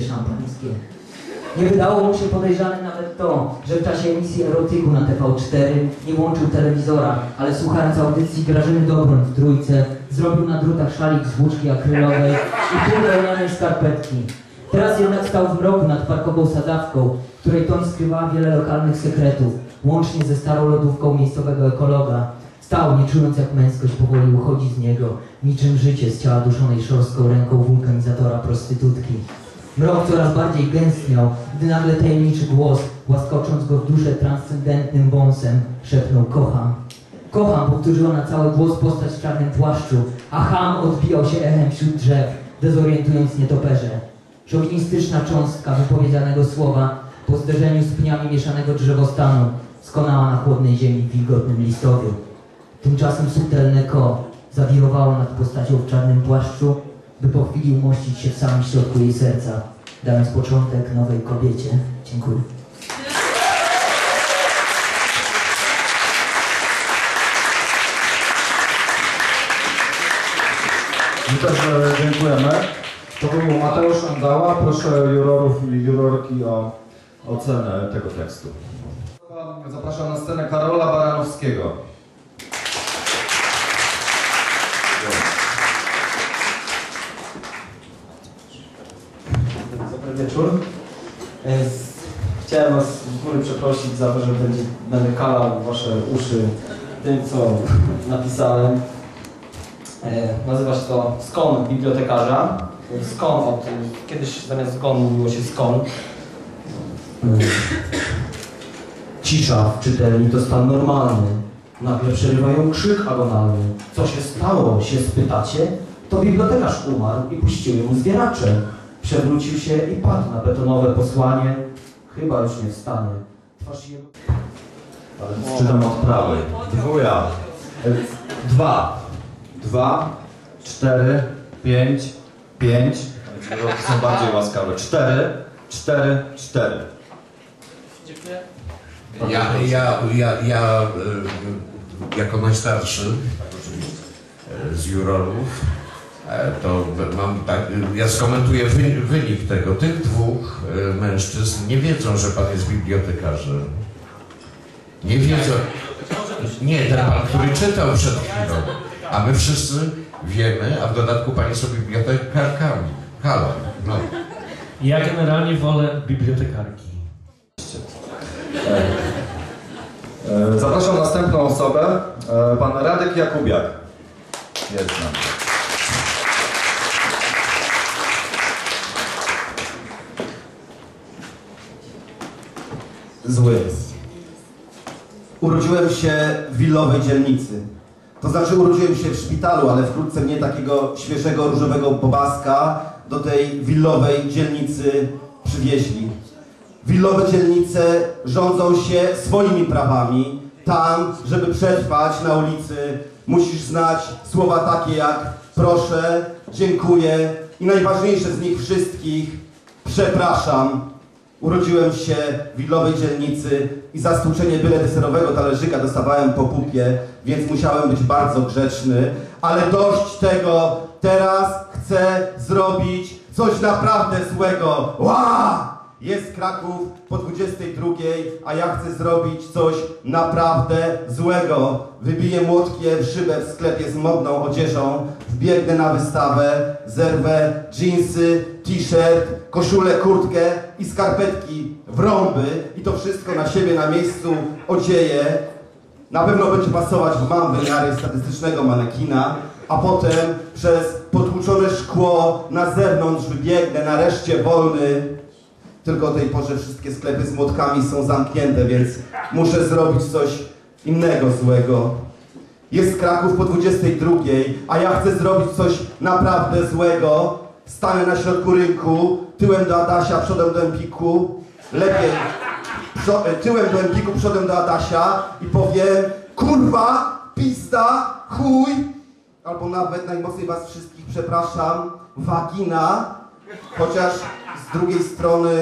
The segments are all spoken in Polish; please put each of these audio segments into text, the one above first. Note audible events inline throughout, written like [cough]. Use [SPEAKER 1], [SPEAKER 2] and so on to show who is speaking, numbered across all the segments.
[SPEAKER 1] szampańskie. Nie wydało mu się podejrzane nawet to, że w czasie emisji erotyku na TV4 nie włączył telewizora, ale słuchając audycji Grażyny Dobroń w Trójce, zrobił na drutach szalik z włóczki akrylowej i pół wełnianej skarpetki. Teraz jednak stał w mroku nad parkową sadzawką, której toń skrywała wiele lokalnych sekretów, łącznie ze starą lodówką miejscowego ekologa. Stał, nie czując jak męskość powoli uchodzi z niego, niczym życie z ciała duszonej szorstką ręką wulkanizatora prostytutki. Mrok coraz bardziej gęstniał, gdy nagle tajemniczy głos, łaskocząc go w duszę transcendentnym wąsem, szepnął kocham. Kocham, powtórzyła na cały głos postać w czarnym płaszczu, a ham odbijał się echem wśród drzew, dezorientując nietoperze. Szowinistyczna cząstka wypowiedzianego słowa po zderzeniu z pniami mieszanego drzewostanu skonała na chłodnej ziemi w wilgotnym listowiu. Tymczasem subtelne ko zawirowało nad postacią w czarnym płaszczu, by po chwili umościć się w samym środku jej serca, dając początek nowej kobiecie. Dziękuję.
[SPEAKER 2] My też e, dziękujemy. To był Mateusz Andała. Proszę jurorów i jurorki o ocenę tego tekstu. Zapraszam na scenę Karola Baranowskiego.
[SPEAKER 3] Dobry wieczór. E, Chciałem Was z góry przeprosić za to, że będzie, będę kalał Wasze uszy tym, co [laughs] napisałem. E, Nazywa się to Skon bibliotekarza. Skon od, kiedyś zamiast zgon mówiło się skon. Cisza w czytelni to stan normalny. Nagle przerywają krzyk agonalny. Co się stało, się spytacie? To bibliotekarz umarł i puściły mu zwieracze. Przewrócił się i padł na betonowe posłanie. Chyba już nie wstanie. Twarz jego...
[SPEAKER 2] Ale czytam od prawej. Dwuja. E, Dwa. Dwa, cztery, pięć, pięć. Są bardziej łaskawe. Cztery, cztery, cztery.
[SPEAKER 4] Ja, ja, ja, ja y, jako najstarszy z jurorów, e, to mam tak, ja skomentuję wy, wynik tego. Tych dwóch y, mężczyzn nie wiedzą, że pan jest bibliotekarzem. Nie wiedzą. Nie, ten pan, który czytał przed chwilą. A my wszyscy wiemy, a w dodatku pani są bibliotekarkami. Halo. No.
[SPEAKER 5] Ja generalnie wolę bibliotekarki.
[SPEAKER 2] E, Zapraszam następną osobę. E, Pan Radek Jakubiak. Jest
[SPEAKER 6] zły. Urodziłem się w willowej dzielnicy. To znaczy urodziłem się w szpitalu, ale wkrótce mnie takiego świeżego różowego bobaska do tej willowej dzielnicy przywieźli. Willowe dzielnice rządzą się swoimi prawami. Tam, żeby przetrwać na ulicy, musisz znać słowa takie jak proszę, dziękuję i najważniejsze z nich wszystkich przepraszam. Urodziłem się w willowej dzielnicy i za stłuczenie byle deserowego talerzyka dostawałem po pupie, więc musiałem być bardzo grzeczny. Ale dość tego, teraz chcę zrobić coś naprawdę złego. Jest Kraków po 22, a ja chcę zrobić coś naprawdę złego. Wybiję młotkiem szybę w sklepie z modną odzieżą, wbiegnę na wystawę, zerwę dżinsy, t-shirt, koszulę, kurtkę i skarpetki w rąby i to wszystko na siebie na miejscu odzieję. Na pewno będzie pasować, bo mam wymiary statystycznego manekina, a potem przez potłuczone szkło na zewnątrz wybiegnę nareszcie wolny. Tylko o tej porze wszystkie sklepy z młotkami są zamknięte, więc muszę zrobić coś innego złego. Jest Kraków po 22, a ja chcę zrobić coś naprawdę złego. Stanę na środku rynku, tyłem do Adasia, przodem do Empiku. Lepiej, przo- e, tyłem do Empiku, przodem do Adasia i powiem kurwa, pista, chuj, albo nawet najmocniej was wszystkich przepraszam, wagina, chociaż z drugiej strony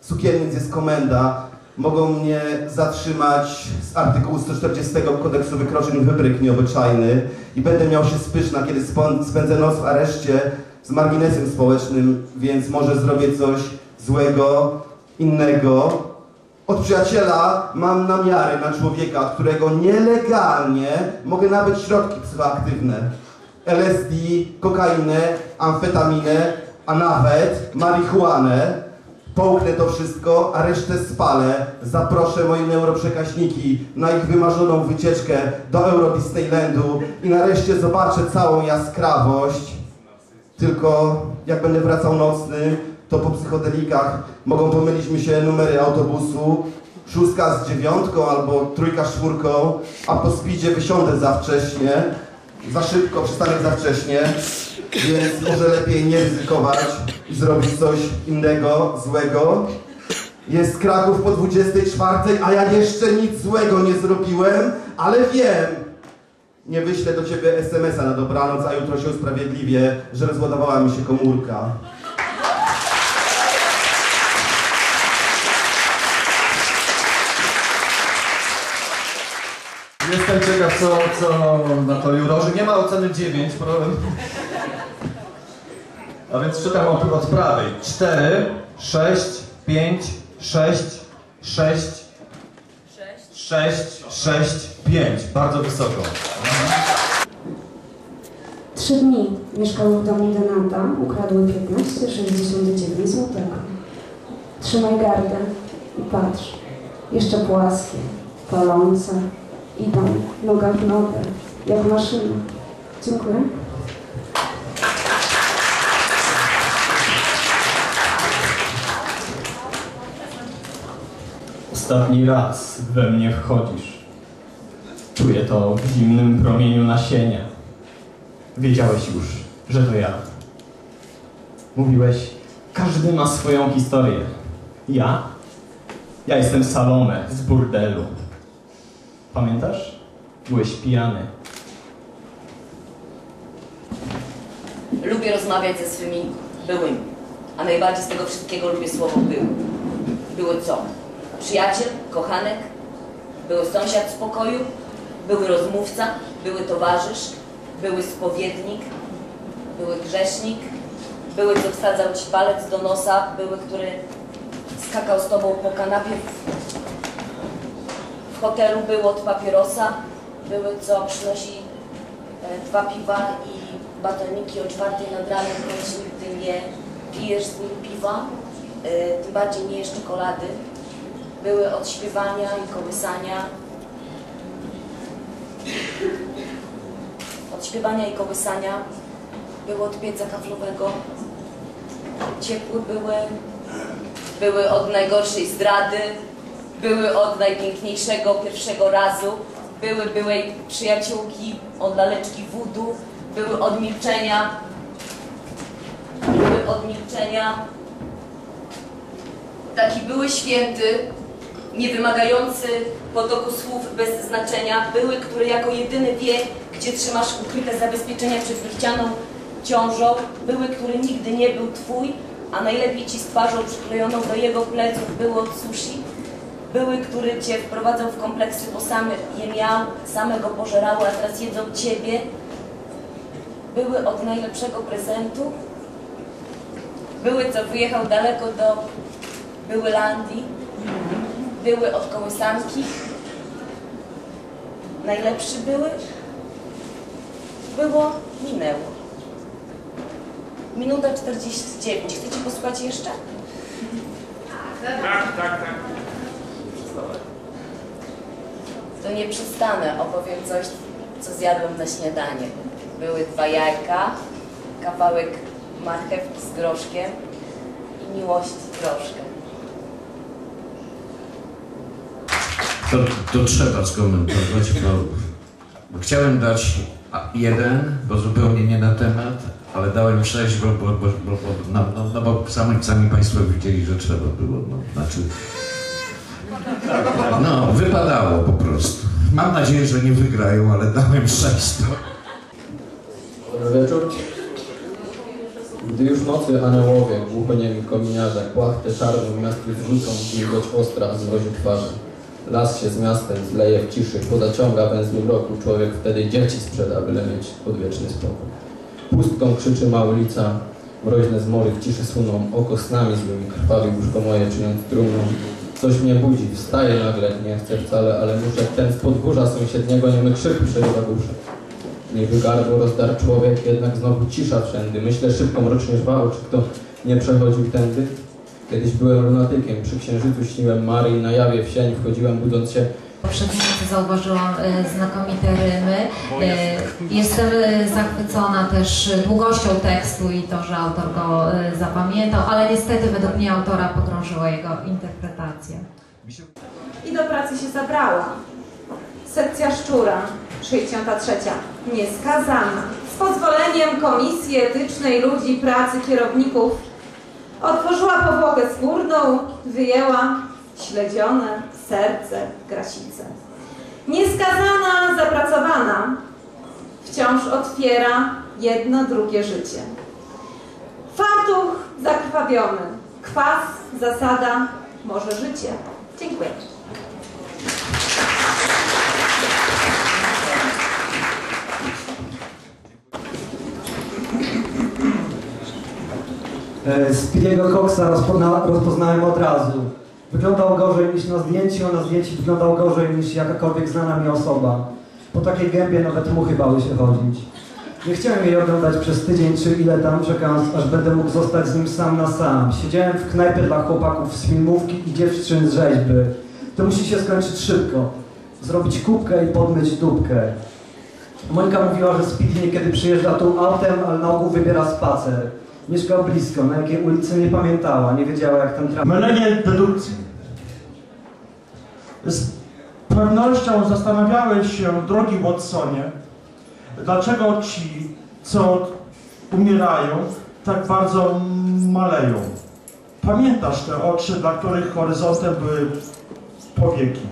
[SPEAKER 6] sukiennic jest komenda, mogą mnie zatrzymać z artykułu 140 kodeksu wykroczeń wybryk nieobyczajny i będę miał się spyszna, kiedy spędzę noc w areszcie z marginesem społecznym, więc może zrobię coś złego, innego. Od przyjaciela mam namiary na człowieka, którego nielegalnie mogę nabyć środki psychoaktywne. LSD, kokainę, amfetaminę, a nawet marihuanę. Połknę to wszystko, a resztę spalę. Zaproszę moje neuroprzekaźniki na ich wymarzoną wycieczkę do Euro Disneylandu i nareszcie zobaczę całą jaskrawość. Tylko jak będę wracał nocny, to po psychodelikach mogą pomylić mi się numery autobusu, szóstka z dziewiątką albo trójka z czwórką, a po speedzie wysiądę za wcześnie, za szybko, przystanek za wcześnie, więc może lepiej nie ryzykować i zrobić coś innego, złego. Jest Kraków po 24, a ja jeszcze nic złego nie zrobiłem, ale wiem, nie wyślę do ciebie SMS-a na dobranoc, a jutro się usprawiedliwię, że rozładowała mi się komórka.
[SPEAKER 2] Jestem ciekaw, co, co na to jurorzy. Nie ma oceny 9, problem. A więc czytam od, od prawej. 4, 6, 5, 6, 6, 6, 6, 5. Bardzo wysoko.
[SPEAKER 7] Trzy dni mieszkały w domu denata, ukradły 15,69 złotego. Trzymaj gardę i patrz. Jeszcze płaskie, palące. Idą noga w nogę, jak maszyna. Dziękuję.
[SPEAKER 8] Ostatni raz we mnie wchodzisz. Czuję to w zimnym promieniu nasienia. Wiedziałeś już, że to ja. Mówiłeś, każdy ma swoją historię. Ja? Ja jestem Salome z burdelu. Pamiętasz? Byłeś pijany.
[SPEAKER 9] Lubię rozmawiać ze swymi byłymi, a najbardziej z tego wszystkiego lubię słowo był. Były co? Przyjaciel, kochanek, były sąsiad z pokoju, były rozmówca, były towarzysz, były spowiednik, były grzesznik, były, co wsadzał ci palec do nosa, były, który skakał z tobą po kanapie w, hotelu, było od papierosa, były, co przynosi e, dwa piwa i batoniki o czwartej nad ranem, choć nigdy nie pijesz z nim piwa, e, tym bardziej nie jesz czekolady. Były od śpiewania i kołysania. Od śpiewania i kołysania. Były od pieca kaflowego. Ciepłe były. Były od najgorszej zdrady. Były od najpiękniejszego pierwszego razu. Były byłej przyjaciółki od laleczki wudu. Były od milczenia. Były od milczenia. Taki były święty, nie wymagający potoku słów bez znaczenia, były, który jako jedyny wie, gdzie trzymasz ukryte zabezpieczenia przed niechcianą ciążą, były, który nigdy nie był twój, a najlepiej ci z twarzą przyklejoną do jego pleców było od sushi, były, który cię wprowadzał w kompleksy, bo sam je miał, samego pożerały, a teraz jedzą ciebie, były od najlepszego prezentu, były, co wyjechał daleko do były Landii, były od kołysanki, najlepszy były, było, minęło. Minuta 49. Chcecie posłuchać jeszcze? To nie przestanę, opowiem coś, co zjadłem na śniadanie. Były dwa jajka, kawałek marchewki z groszkiem i miłości troszkę.
[SPEAKER 4] To, to trzeba skomentować, bo, chciałem dać jeden, bo zupełnie nie na temat, ale dałem sześć, bo, bo, bo, bo, no, no, no bo sami, sami Państwo widzieli, że trzeba było. No, znaczy, no, wypadało po prostu. Mam nadzieję, że nie wygrają, ale dałem sześć.
[SPEAKER 10] Dobry wieczór. Gdy już nocy aniołowie, głuchoniemi kominiarze, płachtę czarną miastu zrzucą, wilgoć ostra zwozi twarze. Las się z miastem zleje w ciszy, pozaciąga węzły mroku, człowiek wtedy dzieci sprzeda, byle mieć odwieczny spokój. Pustką krzyczy ma ulica, Mroźne zmory w ciszy suną, oko snami złymi krwawi łóżko moje czyniąc trumną. Coś mnie budzi, wstaję nagle, nie chcę wcale, ale muszę ten z podwórza sąsiedniego niemy krzyk przerywa duszę. Niby gardło rozdarł człowiek, jednak znowu cisza wszędy. Myślę szybko, mrocznie żwało, czy kto nie przechodził tędy. Kiedyś byłem lunatykiem, przy księżycu śniłem Maryi, na jawie w sień wchodziłem budząc się
[SPEAKER 11] Poprzednicy zauważyłam e, znakomite rymy. E, Jestem e, zachwycona też długością tekstu i to, że autor go e, zapamiętał, ale niestety według mnie autora pogrążyła jego interpretacja.
[SPEAKER 12] I do pracy się zabrała. Sekcja Szczura, 63. Nieskazana. Z pozwoleniem Komisji Etycznej Ludzi Pracy Kierowników otworzyła powłokę skórną, wyjęła śledzione serce grasice. Nieskazana, zapracowana, wciąż otwiera jedno, drugie życie. Fartuch zakrwawiony, kwas, zasada, może życie. Dziękuję.
[SPEAKER 13] Speedy'ego Coxa rozpozna, rozpoznałem od razu. Wyglądał gorzej niż na zdjęciu, a na zdjęciu wyglądał gorzej niż jakakolwiek znana mi osoba. Po takiej gębie nawet muchy bały się chodzić. Nie chciałem jej oglądać przez tydzień czy ile tam, czekając aż będę mógł zostać z nim sam na sam. Siedziałem w knajpie dla chłopaków z filmówki i dziewczyn z rzeźby. To musi się skończyć szybko. Zrobić kubkę i podmyć dupkę. Monika mówiła, że Speedy niekiedy przyjeżdża tu autem, ale na ogół wybiera spacer. Mieszkał blisko, na jakiej ulicy nie pamiętała, nie wiedziała jak tam trafić.
[SPEAKER 14] Mylenie dedukcji. Z pewnością zastanawiałeś się, drogi Watsonie, dlaczego ci, co umierają, tak bardzo maleją. Pamiętasz te oczy, dla których horyzontem były powieki.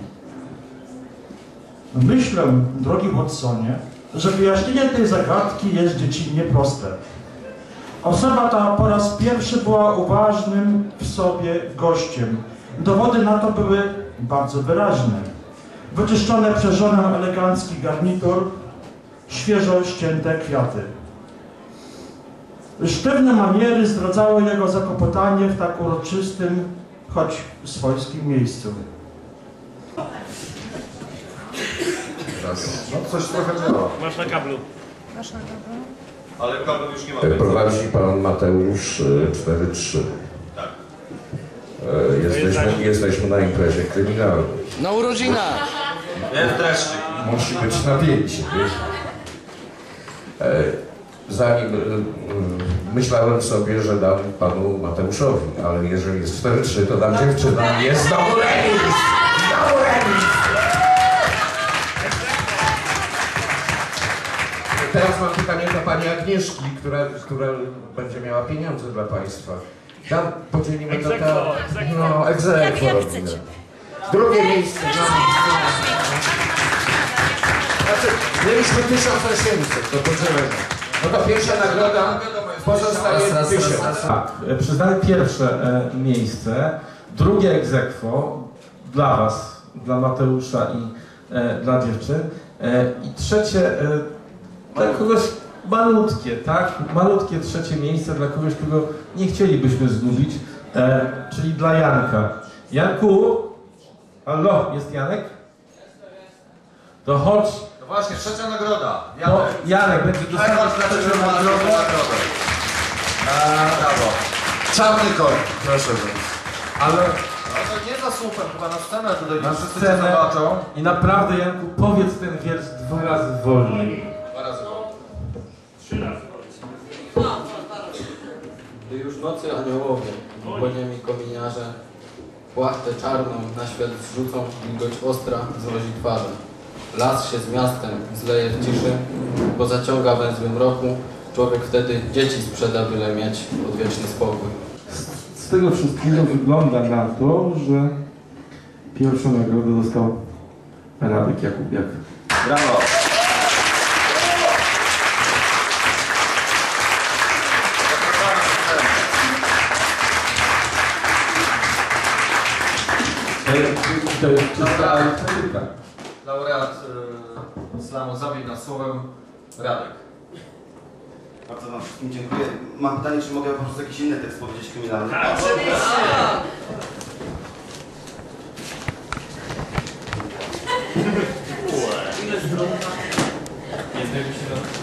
[SPEAKER 14] Myślę, drogi Watsonie, że wyjaśnienie tej zagadki jest dziecinnie proste. Osoba ta po raz pierwszy była uważnym w sobie gościem. Dowody na to były bardzo wyraźne. Wyczyszczone przez żonę elegancki garnitur, świeżo ścięte kwiaty. Sztywne maniery zdradzały jego zakopotanie w tak uroczystym, choć swojskim miejscu.
[SPEAKER 2] No coś trochę działa.
[SPEAKER 5] Masz na kablu.
[SPEAKER 11] Masz na kablu?
[SPEAKER 6] Ale kabel już nie ma.
[SPEAKER 4] Prowadzi pan Mateusz y, 4-3.
[SPEAKER 6] Tak.
[SPEAKER 4] E, Jesteśmy, jesteśmy na imprezie kryminalnej.
[SPEAKER 15] Na urodzinach.
[SPEAKER 6] Dreszczyk.
[SPEAKER 4] Musi być napięcie, wiesz? E, Zanim myślałem sobie, że dam panu Mateuszowi, ale jeżeli jest 4-3, to dam dziewczynom. Jest znowu Teraz mam pytanie do pani Agnieszki, która, która będzie miała pieniądze dla państwa. Tam podzielimy to
[SPEAKER 5] Egzekwo,
[SPEAKER 4] tak. No, egzekwo
[SPEAKER 5] Jak- chcecie.
[SPEAKER 4] Drugie miejsce. No. Znaczy, mieliśmy 1800 do podzielenia. No to pierwsza nagroda pozostaje 1000.
[SPEAKER 16] Tak, przyznałem pierwsze e, miejsce, drugie egzekwo dla Was, dla Mateusza i e, dla dziewczyn e, i trzecie e, dla kogoś malutkie, tak? Malutkie trzecie miejsce dla kogoś, kogo nie chcielibyśmy zgubić, e, czyli dla Janka. Janku, halo, jest Janek? To chodź,
[SPEAKER 2] No właśnie, trzecia nagroda.
[SPEAKER 16] no, Janek będzie
[SPEAKER 2] na trzecią nagrodę.
[SPEAKER 16] nagrodę.
[SPEAKER 2] A, brawo. Czarny koń, proszę bardzo.
[SPEAKER 16] Ale
[SPEAKER 2] No to nie za słupem, chyba na scenę tutaj,
[SPEAKER 16] na
[SPEAKER 2] wszyscy
[SPEAKER 16] scenę
[SPEAKER 2] zobaczą.
[SPEAKER 16] i naprawdę Janku powiedz ten wiersz dwa razy wolniej.
[SPEAKER 2] Dwa razy
[SPEAKER 5] Trzy razy.
[SPEAKER 10] Gdy już nocy aniołowie, dłoniami kominiarze, płachtę czarną na świat zrzucą, wilgoć ostra zmrozi twarze. Las się z miastem zleje w ciszy, bo zaciąga węzły mroku, człowiek wtedy dzieci sprzeda, byle mieć odwieczny spokój.
[SPEAKER 16] Z tego wszystkiego wygląda na to, że pierwszą nagrodę dostał Radek Jakubiak.
[SPEAKER 2] Brawo.
[SPEAKER 16] To jest czysta krytyka.
[SPEAKER 2] Laureat y, slamu Zabij nad słowem Radek.
[SPEAKER 6] Bardzo Wam wszystkim dziękuję. Mam pytanie, czy mogę po prostu jakiś inny tekst powiedzieć kryminalny?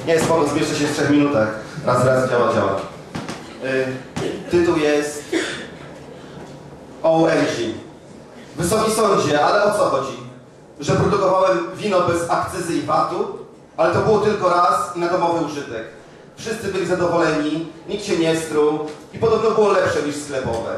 [SPEAKER 6] Nie, spoko, zmieszczę się w trzech minutach. Raz, raz, działa, działa. Y, tytuł jest OMG. Wysoki sądzie, ale o co chodzi? Że produkowałem wino bez akcyzy i VAT-u, ale to było tylko raz i na domowy użytek. Wszyscy byli zadowoleni, nikt się nie struł i podobno było lepsze niż sklepowe.